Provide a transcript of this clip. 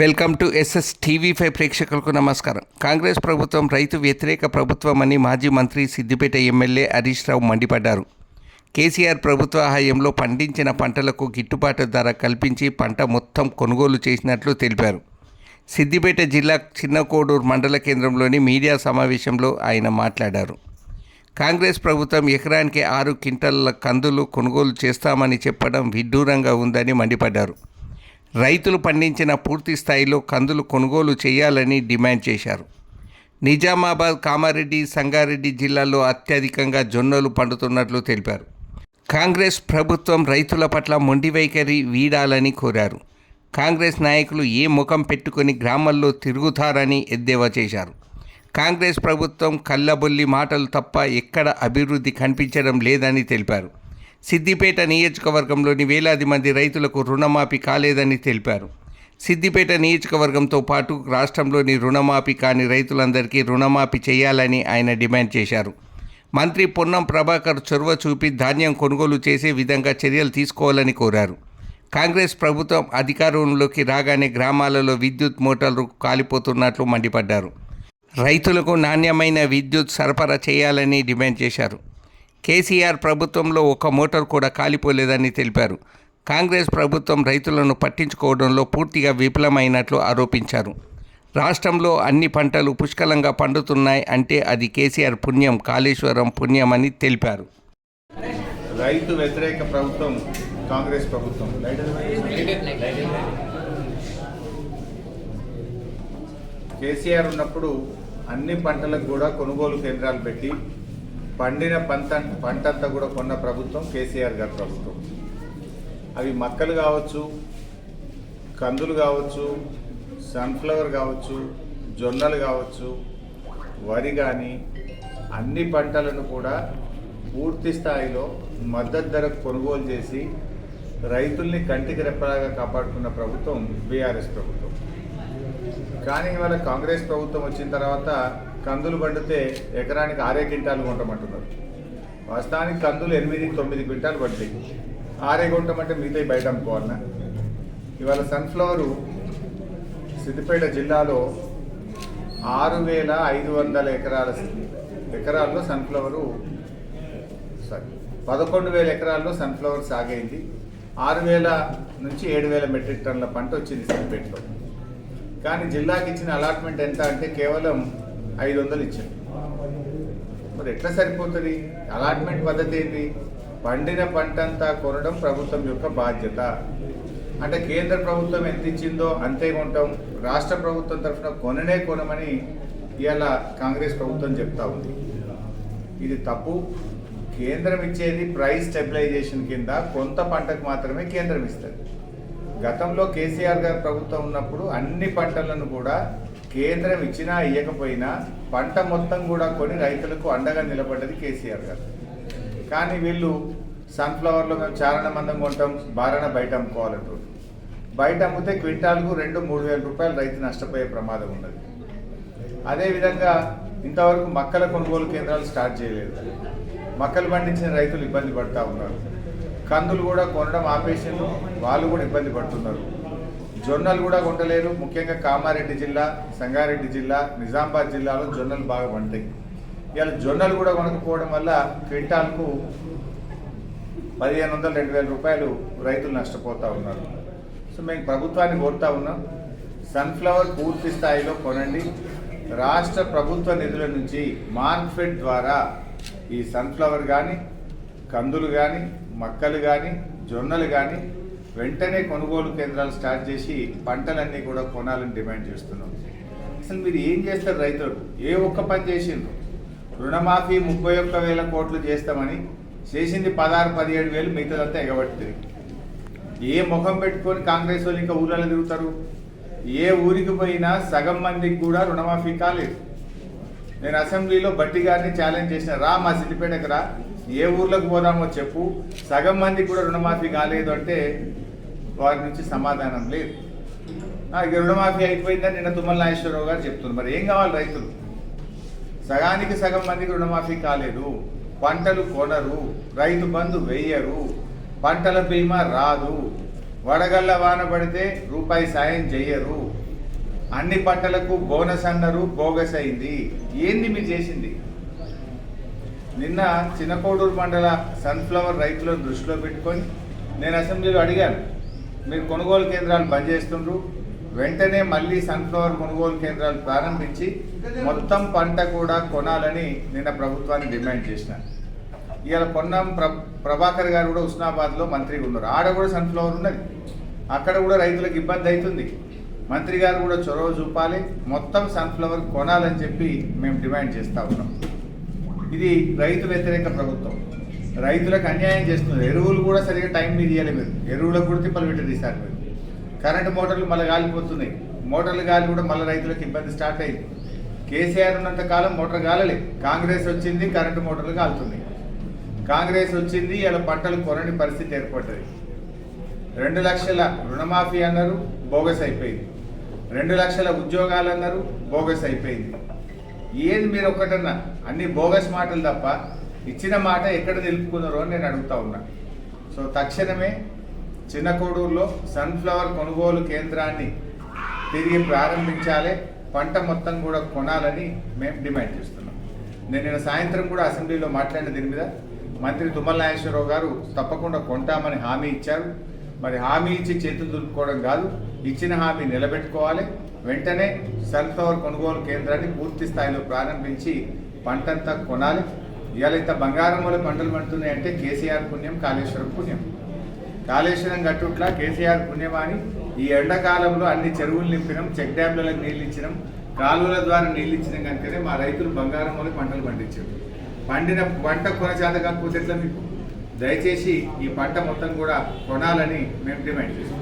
Welcome to SS TV five ప్రేక్షకులకు నమస్కారం. కాంగ్రెస్ ప్రభుత్వం రైతు వ్యతిరేక ప్రభుత్వం అని మాజీ మంత్రి సిద్దిపేట ఎమ్మెల్యే హరీష్ రావు మండిపడ్డారు. కేసీఆర్ ప్రభుత్వ హయాంలో పండించిన పంటలకు గిట్టుబాటు ధర కల్పించి పంట మొత్తం కొనుగోలు చేసినట్లు తెలిపారు. సిద్దిపేట జిల్లా చిన్నకోడూరు మండల కేంద్రంలోని మీడియా సమావేశంలో ఆయన మాట్లాడారు. కాంగ్రెస్ ప్రభుత్వం ఎకరానికి ఆరు క్వింటల్ల కందులు కొనుగోలు చేస్తామని చెప్పడం విడ్డూరంగా ఉందని మండిపడ్డారు. రైతులు పండించిన పూర్తి స్థాయిలో కందులు కొనుగోలు చేయాలని డిమాండ్ చేశారు. నిజామాబాద్ కామారెడ్డి సంగారెడ్డి జిల్లాల్లో అత్యధికంగా జొన్నలు పండుతున్నట్లు తెలిపారు. కాంగ్రెస్ ప్రభుత్వం రైతుల పట్ల మొండి వైఖరి వీడాలని కోరారు. కాంగ్రెస్ నాయకులు ఏ ముఖం పెట్టుకొని గ్రామాల్లో తిరుగుతారని ఎద్దేవా చేశారు. కాంగ్రెస్ ప్రభుత్వం కళ్ళబొల్లి మాటలు తప్ప ఎక్కడ అభివృద్ధి కనిపించడం లేదని తెలిపారు. సిద్దిపేట నియోజకవర్గంలోని వేలాది మంది రైతులకు రుణమాఫీ కాలేదని తెలిపారు. సిద్దిపేట నియోజకవర్గంతో పాటు రాష్ట్రంలోని రుణమాఫీ కాని రైతులందరికీ రుణమాఫీ చేయాలని ఆయన డిమాండ్ చేశారు. మంత్రి పొన్నం ప్రభాకర్ చొరవ చూపి ధాన్యం కొనుగోలు చేసే విధంగా చర్యలు తీసుకోవాలని కోరారు. కాంగ్రెస్ ప్రభుత్వం అధికారంలోకి రాగానే గ్రామాలలో విద్యుత్ మోటార్లు కాలిపోతున్నట్లు మండిపడ్డారు. రైతులకు నాణ్యమైన విద్యుత్ సరఫరా చేయాలని డిమాండ్ చేశారు. కేసీఆర్ ప్రభుత్వంలో ఒక మోటార్ కూడా కాలిపోలేదని తెలిపారు. కాంగ్రెస్ ప్రభుత్వం రైతులను పట్టించుకోవడంలో పూర్తిగా విఫలమైనట్లు ఆరోపించారు. రాష్ట్రంలో అన్ని పంటలు పుష్కలంగా పండుతున్నాయి అంటే అది కేసీఆర్ పుణ్యం కాళేశ్వరం పుణ్యమని తెలిపారు. రైతు వ్యతిరేక ప్రభుత్వం కాంగ్రెస్ ప్రభుత్వం. కేసీఆర్ ఉన్నప్పుడు అన్ని పంటలకు కూడా కొనుగోలు కేంద్రాలు పెట్టి పండిన పంట పంటంతా కూడా కొన్న ప్రభుత్వం కేసీఆర్ గారి ప్రభుత్వం. అవి మక్కలు కావచ్చు కందులు కావచ్చు సన్ఫ్లవర్ కావచ్చు జొన్నలు కావచ్చు వరి కానీ అన్ని పంటలను కూడా పూర్తి స్థాయిలో మద్దతు ధరకు కొనుగోలు చేసి రైతుల్ని కంటికి రెప్పలాగా కాపాడుకున్న ప్రభుత్వం బీఆర్ఎస్ ప్రభుత్వం. కానీ ఇవాళ కాంగ్రెస్ ప్రభుత్వం వచ్చిన తర్వాత కందులు పండితే ఎకరానికి ఆరే క్వింటాలు కొంటమంటున్నారు. వాస్తవానికి కందులు ఎనిమిది తొమ్మిది క్వింటాలు పడ్డాయి. ఆరే కొంటమంటే మిగతా బయట అమ్ముకోవాలన్నా ఇవాళ సన్ఫ్లవరు సిద్దిపేట జిల్లాలో ఆరు వేల ఐదు వందల ఎకరాల ఎకరాల్లో సన్ఫ్లవరు సారీ పదకొండు వేల ఎకరాల్లో సన్ఫ్లవర్ సాగైంది. ఆరు వేల నుంచి ఏడు వేల మెట్రిక్ టన్నుల పంట వచ్చింది సిద్దిపేటలో. కానీ జిల్లాకి ఇచ్చిన అలాట్మెంట్ ఎంత అంటే కేవలం ఐదు వందలు ఇచ్చారు. మరి ఎట్లా సరిపోతుంది? అలాట్మెంట్ పద్ధతి ఏంటి? పండిన పంట అంతా కొనడం ప్రభుత్వం యొక్క బాధ్యత. అంటే కేంద్ర ప్రభుత్వం ఎంత ఇచ్చిందో అంతే కొంటాం. రాష్ట్ర ప్రభుత్వం తరఫున కొననే కొనమని ఇవాళ కాంగ్రెస్ ప్రభుత్వం చెప్తా ఉంది. ఇది తప్పు. కేంద్రం ఇచ్చేది ప్రైస్ స్టెబిలైజేషన్ కింద కొంత పంటకు మాత్రమే కేంద్రం ఇస్తుంది. గతంలో కేసీఆర్ గారి ప్రభుత్వం ఉన్నప్పుడు అన్ని పంటలను కూడా కేంద్రం ఇచ్చినా ఇవ్వకపోయినా పంట మొత్తం కూడా కొని రైతులకు అండగా నిలబడ్డది కేసీఆర్ గారు. కానీ వీళ్ళు సన్ఫ్లవర్లో మేము చారణ మందం కొంటాం బారణ బయట అమ్ముకోవాలంటారు. బయట అమ్మితే క్వింటాల్కు రెండు మూడు వేల రూపాయలు రైతు నష్టపోయే ప్రమాదం ఉన్నది. అదేవిధంగా ఇంతవరకు మక్కల కొనుగోలు కేంద్రాలు స్టార్ట్ చేయలేదు. మక్కలు పండించిన రైతులు ఇబ్బంది పడతా ఉన్నారు. కందులు కూడా కొనడం ఆపేసిన వాళ్ళు కూడా ఇబ్బంది పడుతున్నారు. జొన్నలు కూడా కొంటలేరు. ముఖ్యంగా కామారెడ్డి జిల్లా సంగారెడ్డి జిల్లా నిజామాబాద్ జిల్లాలో జొన్నలు బాగా పండుతాయి. ఇవాళ జొన్నలు కూడా కొనకపోవడం వల్ల క్వింటాల్కు పదిహేను వందల రెండు వేల రూపాయలు రైతులు నష్టపోతూ ఉన్నారు. సో మేము ప్రభుత్వాన్ని కోరుతా ఉన్నాం. సన్ఫ్లవర్ పూర్తి స్థాయిలో కొనండి. రాష్ట్ర ప్రభుత్వ నిధుల నుంచి మార్క్ఫెడ్ ద్వారా ఈ సన్ఫ్లవర్ కానీ కందులు కానీ మక్కలు కానీ జొన్నలు కానీ వెంటనే కొనుగోలు కేంద్రాలు స్టార్ట్ చేసి పంటలన్నీ కూడా కొనాలని డిమాండ్ చేస్తున్నాం. అసలు మీరు ఏం చేస్తారు రైతులకు ఏ ఒక్క పని చేసిండ్రు? రుణమాఫీ ముప్పై ఒక్క వేల కోట్లు చేస్తామని చేసింది పదహారు పదిహేడు వేలు మిగతాదంతా ఎగబడుతుంది ఏ ముఖం పెట్టుకొని కాంగ్రెస్ వాళ్ళు ఇంకా ఊళ్ళలో తిరుగుతారు? ఏ ఊరికి పోయినా సగం మందికి కూడా రుణమాఫీ కాలేదు. నేను అసెంబ్లీలో బట్టి గారిని ఛాలెంజ్ చేసిన రా మా సిద్దిపేటకు రా ఏ ఊర్లోకి పోదామో చెప్పు సగం మందికి కూడా రుణమాఫీ కాలేదు అంటే వారి నుంచి సమాధానం లేదు. ఇక రుణమాఫీ అయిపోయిందని నిన్న తుమ్మల నాగేశ్వరరావు గారు చెప్తున్నారు. మరి ఏం కావాలి రైతులు? సగానికి సగం మందికి రుణమాఫీ కాలేదు. పంటలు కొనరు. రైతు బంధు వేయరు. పంటల బీమా రాదు. వడగళ్ళ వాన పడితే రూపాయి సాయం చేయరు అన్ని పంటలకు బోనస్ అన్నారు బోగస్ అయింది. ఏంది మీరు చేసింది? నిన్న చిన్నకోడూరు మండల సన్ఫ్లవర్ రైతులను దృష్టిలో పెట్టుకొని నేను అసెంబ్లీలో అడిగాను. మీరు కొనుగోలు కేంద్రాలు బంద్ చేస్తుండ్రు. వెంటనే మళ్ళీ సన్ఫ్లవర్ కొనుగోలు కేంద్రాలు ప్రారంభించి మొత్తం పంట కూడా కొనాలని నిన్న ప్రభుత్వాన్ని డిమాండ్ చేసిన. ఇవాళ పొన్నం ప్రభాకర్ గారు కూడా ఉస్నాబాద్లో మంత్రిగా ఉన్నారు. ఆడ కూడా సన్ఫ్లవర్ ఉన్నది. అక్కడ కూడా రైతులకు ఇబ్బంది అవుతుంది. మంత్రి గారు కూడా చొరవ చూపాలి. మొత్తం సన్ఫ్లవర్ కొనాలని చెప్పి మేము డిమాండ్ చేస్తూ ఉన్నాం. ఇది రైతు వ్యతిరేక ప్రభుత్వం. రైతులకు అన్యాయం చేస్తున్నారు. ఎరువులు కూడా సరిగా టైం మీద ఇవ్వలేదు ఎరువులకు కూడా తిప్పలు పెట్టారు మీరు కరెంటు మోటార్లు మళ్ళీ గాలిపోతున్నాయి. మోటార్లు గాలి కూడా మళ్ళీ రైతులకు ఇబ్బంది స్టార్ట్ అయింది. కేసీఆర్ ఉన్నంత కాలం మోటార్ గాలలే. కాంగ్రెస్ వచ్చింది కరెంటు మోటార్లు కాలుతున్నాయి కాంగ్రెస్ వచ్చింది ఇలా పంటలు కొనని పరిస్థితి ఏర్పడ్డది. రెండు లక్షల రుణమాఫీ అన్నారు బోగస్ అయిపోయింది. రెండు లక్షల ఉద్యోగాలు అన్నారు బోగస్ అయిపోయింది. ఏది మీరు ఒకటన్నా అన్ని బోగస్ మాటలు తప్ప ఇచ్చిన మాట ఎక్కడ నిలుపుకున్నారో అని నేను అడుగుతా ఉన్నా. సో తక్షణమే చిన్న కోడూరులో సన్ఫ్లవర్ కొనుగోలు కేంద్రాన్ని తిరిగి ప్రారంభించాలి. పంట మొత్తం కూడా కొనాలని మేము డిమాండ్ చేస్తున్నాం. నేను నిన్న సాయంత్రం కూడా అసెంబ్లీలో మాట్లాడిన దీని మీద మంత్రి తుమ్మల నాగేశ్వరరావు గారు తప్పకుండా కొంటామని హామీ ఇచ్చారు. మరి హామీ ఇచ్చి చేతులు దులుపుకోవడం కాదు ఇచ్చిన హామీ నిలబెట్టుకోవాలి. వెంటనే సన్ఫ్లవర్ కొనుగోలు కేంద్రాన్ని పూర్తి స్థాయిలో ప్రారంభించి పంటంతా కొనాలి. ఇవాళ ఇంత బంగారం వల్ల పంటలు పండుతున్నాయి అంటే కేసీఆర్ పుణ్యం కాళేశ్వరం పుణ్యం. కాళేశ్వరం గట్టుట్ల కేసీఆర్ పుణ్యం అని ఈ ఎండాకాలంలో అన్ని చెరువులు నింపినాం చెక్ డ్యాంలలో నీళ్ళు ఇచ్చినాం కాలువల ద్వారా నీళ్ళు ఇచ్చినాం కనుకనే మా రైతులు బంగారం వల్ల పంటలు పండించారు. పండిన పంట కొనచేత కాకపోతే ఎట్లా మీకు? దయచేసి ఈ పంట మొత్తం కూడా కొనాలని మేము డిమాండ్ చేస్తాం